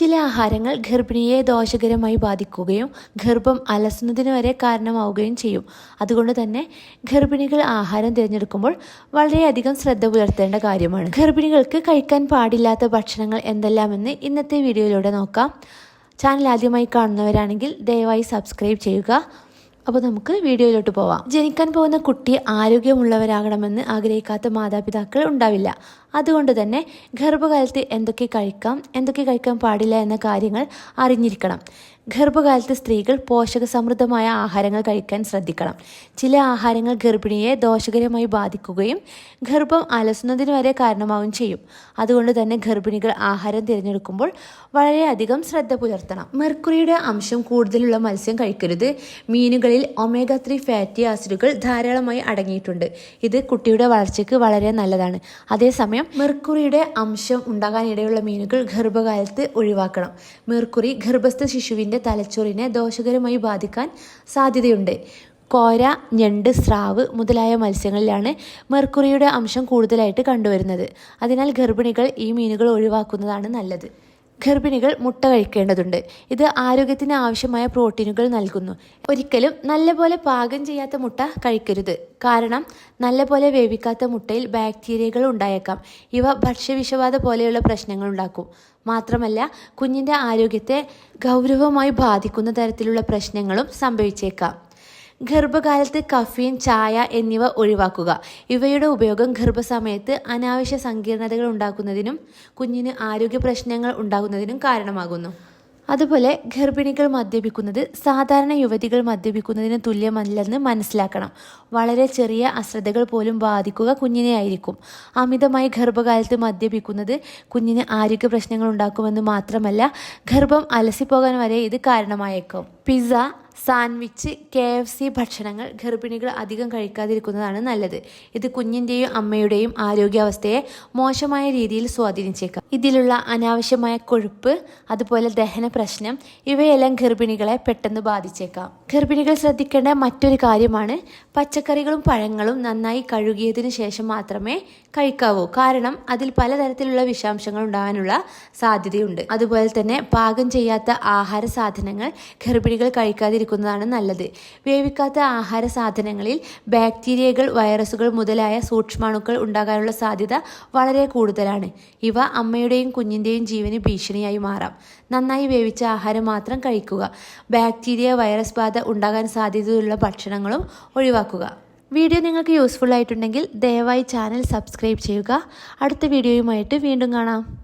ചില ആഹാരങ്ങൾ ഗർഭിണിയെ ദോഷകരമായി ബാധിക്കുകയും ഗർഭം അലസുന്നതിന് വരെ കാരണമാവുകയും ചെയ്യും. അതുകൊണ്ട് തന്നെ ഗർഭിണികൾ ആഹാരം തിരഞ്ഞെടുക്കുമ്പോൾ വളരെയധികം ശ്രദ്ധ പുലർത്തേണ്ട കാര്യമാണ്. ഗർഭിണികൾക്ക് കഴിക്കാൻ പാടില്ലാത്ത ഭക്ഷണങ്ങൾ എന്തെല്ലാമെന്ന് ഇന്നത്തെ വീഡിയോയിലൂടെ നോക്കാം. ചാനൽ ആദ്യമായി കാണുന്നവരാണെങ്കിൽ ദയവായി സബ്സ്ക്രൈബ് ചെയ്യുക. അപ്പോൾ നമുക്ക് വീഡിയോയിലോട്ട് പോവാം. ജനിക്കാൻ പോകുന്ന കുട്ടി ആരോഗ്യമുള്ളവരാകണമെന്ന് ആഗ്രഹിക്കാത്ത മാതാപിതാക്കൾ ഉണ്ടാവില്ല. അതുകൊണ്ട് തന്നെ ഗർഭകാലത്ത് എന്തൊക്കെ കഴിക്കാം എന്തൊക്കെ കഴിക്കാൻ പാടില്ല എന്ന കാര്യങ്ങൾ അറിഞ്ഞിരിക്കണം. ഗർഭകാലത്ത് സ്ത്രീകൾ പോഷകസമൃദ്ധമായ ആഹാരങ്ങൾ കഴിക്കാൻ ശ്രദ്ധിക്കണം. ചില ആഹാരങ്ങൾ ഗർഭിണിയെ ദോഷകരമായി ബാധിക്കുകയും ഗർഭം അലസുന്നതിന് വരെ കാരണമാവുകയും ചെയ്യും. അതുകൊണ്ട് തന്നെ ഗർഭിണികൾ ആഹാരം തിരഞ്ഞെടുക്കുമ്പോൾ വളരെയധികം ശ്രദ്ധ പുലർത്തണം. മെർക്കുറിയുടെ അംശം കൂടുതലുള്ള മത്സ്യം കഴിക്കരുത്. മീനുകളിൽ ഒമേഗ ത്രീ ഫാറ്റി ആസിഡുകൾ ധാരാളമായി അടങ്ങിയിട്ടുണ്ട്. ഇത് കുട്ടിയുടെ വളർച്ചയ്ക്ക് വളരെ നല്ലതാണ്. അതേസമയം മെർക്കുറിയുടെ അംശം ഉണ്ടാകാനിടയുള്ള മീനുകൾ ഗർഭകാലത്ത് ഒഴിവാക്കണം. മെർക്കുറി ഗർഭസ്ഥ ശിശുവിന്റെ തലച്ചോറിനെ ദോഷകരമായി ബാധിക്കാൻ സാധ്യതയുണ്ട്. കോര ഞണ്ട് സ്രാവ് മുതലായ മത്സ്യങ്ങളിലാണ് മെർക്കുറിയുടെ അംശം കൂടുതലായിട്ട് കണ്ടുവരുന്നത്. അതിനാൽ ഗർഭിണികൾ ഈ മീനുകൾ ഒഴിവാക്കുന്നതാണ് നല്ലത്. ഗർഭിണികൾ മുട്ട കഴിക്കേണ്ടതുണ്ട്. ഇത് ആരോഗ്യത്തിന് ആവശ്യമായ പ്രോട്ടീനുകൾ നൽകുന്നു. ഒരിക്കലും നല്ലപോലെ പാകം ചെയ്യാത്ത മുട്ട കഴിക്കരുത്. കാരണം നല്ലപോലെ വേവിക്കാത്ത മുട്ടയിൽ ബാക്ടീരിയകൾ ഉണ്ടായേക്കാം. ഇവ ഭക്ഷ്യവിഷബാധ പോലെയുള്ള പ്രശ്നങ്ങൾ ഉണ്ടാക്കും. മാത്രമല്ല കുഞ്ഞിന്റെ ആരോഗ്യത്തെ ഗൗരവമായി ബാധിക്കുന്ന തരത്തിലുള്ള പ്രശ്നങ്ങളും സംഭവിച്ചേക്കാം. ഗർഭകാലത്ത് കഫീൻ ചായ എന്നിവ ഒഴിവാക്കുക. ഇവയുടെ ഉപയോഗം ഗർഭസമയത്ത് അനാവശ്യ സങ്കീർണതകൾ ഉണ്ടാക്കുന്നതിനും കുഞ്ഞിന് ആരോഗ്യ പ്രശ്നങ്ങൾ ഉണ്ടാകുന്നതിനും കാരണമാകുന്നു. അതുപോലെ ഗർഭിണികൾ മദ്യപിക്കുന്നത് സാധാരണ യുവതികൾ മദ്യപിക്കുന്നതിന് തുല്യമല്ലെന്ന് മനസ്സിലാക്കണം. വളരെ ചെറിയ അശ്രദ്ധകൾ പോലും ബാധിക്കുക കുഞ്ഞിനെ ആയിരിക്കും. അമിതമായി ഗർഭകാലത്ത് മദ്യപിക്കുന്നത് കുഞ്ഞിന് ആരോഗ്യ പ്രശ്നങ്ങൾ ഉണ്ടാക്കുമെന്ന് മാത്രമല്ല ഗർഭം അലസിപ്പോകാൻ വരെ ഇത് കാരണമായേക്കും. Pizza sandwich K F C ഭക്ഷണങ്ങൾ ഗർഭിണികൾ അധികം കഴിക്കാതിരിക്കുന്നതാണ് നല്ലത്. ഇത് കുഞ്ഞിന്റെയും അമ്മയുടെയും ആരോഗ്യാവസ്ഥയെ മോശമായ രീതിയിൽ സ്വാധീനിച്ചേക്കാം. ഇതിലുള്ള അനാവശ്യമായ കൊഴുപ്പ് അതുപോലെ ദഹന പ്രശ്നം ഇവയെല്ലാം ഗർഭിണികളെ പെട്ടെന്ന് ബാധിച്ചേക്കാം. ഗർഭിണികൾ ശ്രദ്ധിക്കേണ്ട മറ്റൊരു കാര്യമാണ് പച്ചക്കറികളും പഴങ്ങളും നന്നായി കഴുകിയതിന് ശേഷം മാത്രമേ കഴിക്കാവൂ. കാരണം അതിൽ പലതരത്തിലുള്ള വിഷാംശങ്ങൾ ഉണ്ടാകാനുള്ള സാധ്യതയുണ്ട്. അതുപോലെ തന്നെ പാകം ചെയ്യാത്ത ആഹാര സാധനങ്ങൾ ഗർഭിണികൾ കഴിക്കാതിരിക്കുന്നതാണ് നല്ലത്. വേവിക്കാത്ത ആഹാര സാധനങ്ങളിൽ ബാക്ടീരിയകൾ വൈറസുകൾ മുതലായ സൂക്ഷ്മാണുക്കൾ ഉണ്ടാകാനുള്ള സാധ്യത വളരെ കൂടുതലാണ്. ഇവ അമ്മയുടെയും കുഞ്ഞിന്റെയും ജീവന് ഭീഷണിയായി മാറാം. നന്നായി വേവിച്ച ആഹാരം മാത്രം കഴിക്കുക. ബാക്ടീരിയ വൈറസ് ബാധ ഉണ്ടാകാൻ സാധ്യതയുള്ള ഭക്ഷണങ്ങളും ഒഴിവാക്കുക. വീഡിയോ നിങ്ങൾക്ക് യൂസ്ഫുൾ ആയിട്ടുണ്ടെങ്കിൽ ദയവായി ചാനൽ സബ്സ്ക്രൈബ് ചെയ്യുക. അടുത്ത വീഡിയോയുമായിട്ട് വീണ്ടും കാണാം.